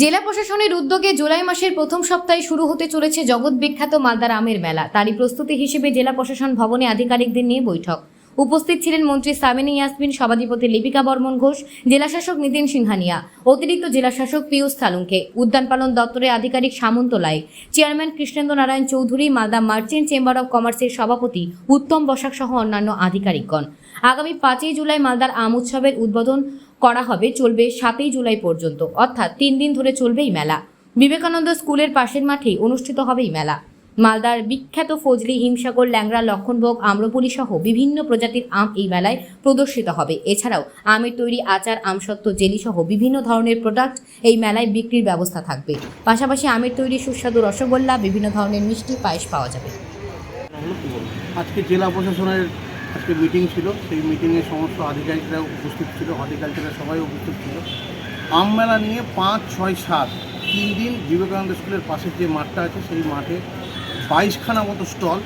জেলা প্রশাসনের উদ্যোগে জুলাই মাসের প্রথম সপ্তাহে শুরু হতে চলেছে জগৎ বিখ্যাত মালদার আমের মেলা। তারই প্রস্তুতি হিসেবে জেলা প্রশাসন ভবনে আধিকারিকদের নিয়ে বৈঠক। উপস্থিত ছিলেন মন্ত্রী সামিনী ইয়াসমিন, সভাধিপতি লিপিকা বর্মন ঘোষ, জেলাশাসক নিতিন সিংহানিয়া, অতিরিক্ত জেলাশাসক পীয়ূষ থালুঙ্কে উদ্যান পালন দপ্তরের আধিকারিক Samanta Lai, chairman Krishnendra Narayan Chowdhury, Malda merchant chamber of কমার্সের সভাপতি উত্তম বসাক সহ অন্যান্য আধিকারিকগণ। আগামী পাঁচই জুলাই মালদার আম উৎসবের উদ্বোধন করা হবে, চলবে সাতই জুলাই পর্যন্ত। অর্থাৎ তিন দিন ধরে চলবে এই মেলা। বিবেকানন্দ স্কুলের পাশের মাঠেই অনুষ্ঠিত হবে এই মেলা। মালদার বিখ্যাত ফজলি হিমসাগর, ল্যাংড়া, লক্ষণভোগ আম্রপুলি সহ বিভিন্ন প্রজাতির আম এই মেলায় প্রদর্শিত হবে। এছাড়াও আমের তৈরি আচার, আমসত্ত্ব জেলি সহ বিভিন্ন ধরনের প্রোডাক্ট এই মেলায় বিক্রির ব্যবস্থা থাকবে। পাশাপাশি আমের তৈরি সুস্বাদু রসগোল্লা, বিভিন্ন ধরনের মিষ্টি, পায়েস পাওয়া যাবে। আজকে জেলা প্রশাসনের আজকে মিটিং ছিল। সেই মিটিংয়ে সমস্ত আধিকারিকরা উপস্থিত ছিল। হর্টিকালচারের সবাই উপস্থিত ছিল। আম মেলা নিয়ে পাঁচ, ছয়, সাত, তিন দিন বিবেকানন্দ স্কুলের পাশের যে মাঠটা আছে, সেই মাঠে বাইশখানা মতো স্টল,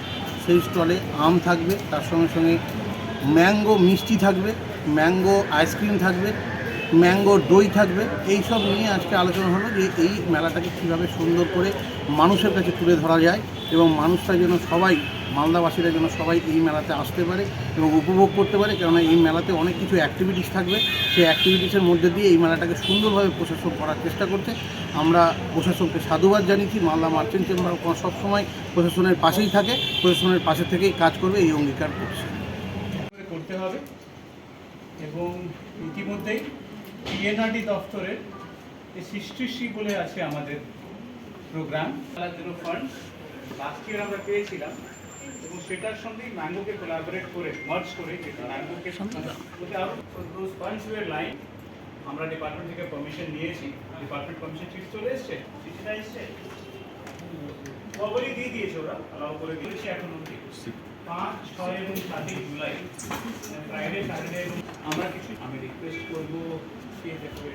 সেই স্টলে আম থাকবে, তার সঙ্গে সঙ্গে ম্যাঙ্গো মিষ্টি থাকবে, ম্যাঙ্গো আইসক্রিম থাকবে ম্যাঙ্গো দই থাকবে। এই সব নিয়ে আজকে আলোচনা হলো যে এই মেলাটাকে কীভাবে সুন্দর করে মানুষের কাছে তুলে ধরা যায় এবং মানুষরা যেন সবাই, মালদাবাসীরা যেন সবাই এই মেলাতে আসতে পারে এবং উপভোগ করতে পারে। কেননা এই মেলাতে অনেক কিছু অ্যাক্টিভিটিস থাকবে। সেই অ্যাক্টিভিটিসের মধ্যে দিয়ে এই মেলাটাকে সুন্দরভাবে প্রশাসন করার চেষ্টা করছে। আমরা প্রশাসনকে সাধুবাদ জানিয়েছি। মালদা মার্চেন্ট চেম্বার সবসময় প্রশাসনের পাশেই থাকে। প্রশাসনের পাশে থেকেই কাজ করবে, এই অঙ্গীকার করছে। করতে হবে এবং ইতিমধ্যেই পিএনআরডি দপ্তরের এই সৃষ্টিশ্রী বলে আছে আমাদের প্রোগ্রাম তার জন্য ফান্ড লাস্ট ইয়ার আমরা পেয়েছিলাম এবং সেটার সঙ্গে ম্যাঙ্গোকে কোলাবোরেট করে মার্চ করে যেটা ম্যাঙ্গোকে দোজ ফান্ডস ওয়ার লাইন আমরা ডিপার্টমেন্ট থেকে পারমিশন নিয়েছি। ডিপার্টমেন্ট পারমিশন চিঠি চলে এসছে? চিঠিটা এসছে? খবরই দিয়ে দিয়েছে ওরা অ্যালাউ করে দিয়েছে। এখন অব্দি পাঁচ ছয় এবং সাতই জুলাই ফ্রাইডে স্যাটারডে এবং আমরা কিছু আমি রিকোয়েস্ট করব দেখবে?